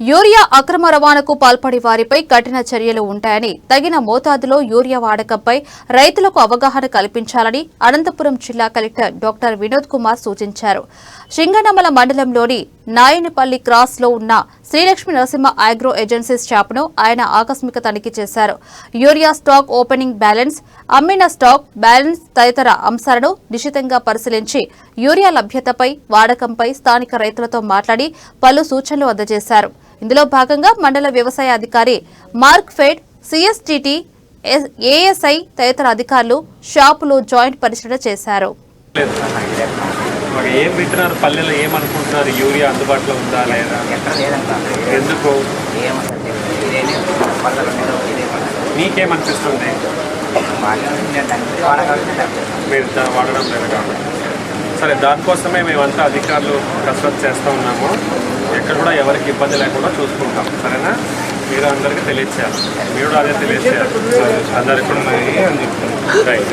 Urea అక్రమ రవాణాకు పాల్పడే వారిపై కఠిన చర్యలు ఉంటాయని తగిన మోతాదులో యూరియా వాడకంపై రైతులకు అవగాహన కల్పించాలని అనంతపురం జిల్లా కలెక్టర్ డాక్టర్ వినోద్ కుమార్ సూచించారు. సింగనమల మండలంలోని నాయనపల్లి క్రాస్లో ఉన్న శ్రీలక్ష్మి నరసింహ ఆగ్రో ఏజెన్సీస్ షాప్ను ఆయన ఆకస్మిక తనిఖీ చేశారు. యూరియా స్టాక్ ఓపెనింగ్ బ్యాలెన్స్ అమ్మిన స్టాక్ బ్యాలెన్స్ తదితర అంశాలను నిశితంగా పరిశీలించి యూరియా లభ్యతపై వాడకంపై స్థానిక రైతులతో మాట్లాడి పలు సూచనలు అందజేశారు. ఇందులో భాగంగా మండల వ్యవసాయ అధికారి మార్క్ ఫెడ్ సిఎస్టిటి ఏఎస్ఐ తదితర అధికారులు షాపులో జాయింట్ పరిశీలన చేశారు. ఏం వింటున్నారు? పల్లెల్లో ఏమనుకుంటున్నారు? యూరియా అందుబాటులో ఉందా లేదా? ఎందుకు? పల్లెలు పల్లెలు వాడగలుగుతాను మీరు వాడడం లేదు కాబట్టి సరే దానికోసమే మేమంతా అధికారులు కసరత్తు చేస్తూ ఉన్నాము. ఎక్కడ కూడా ఎవరికి ఇబ్బంది లేకుండా చూసుకుంటాం. సరేనా? మీరు అందరికీ తెలియచేయాలి. మీరు కూడా అదే తెలియచేయాలి. అందరికి కూడా రైట్.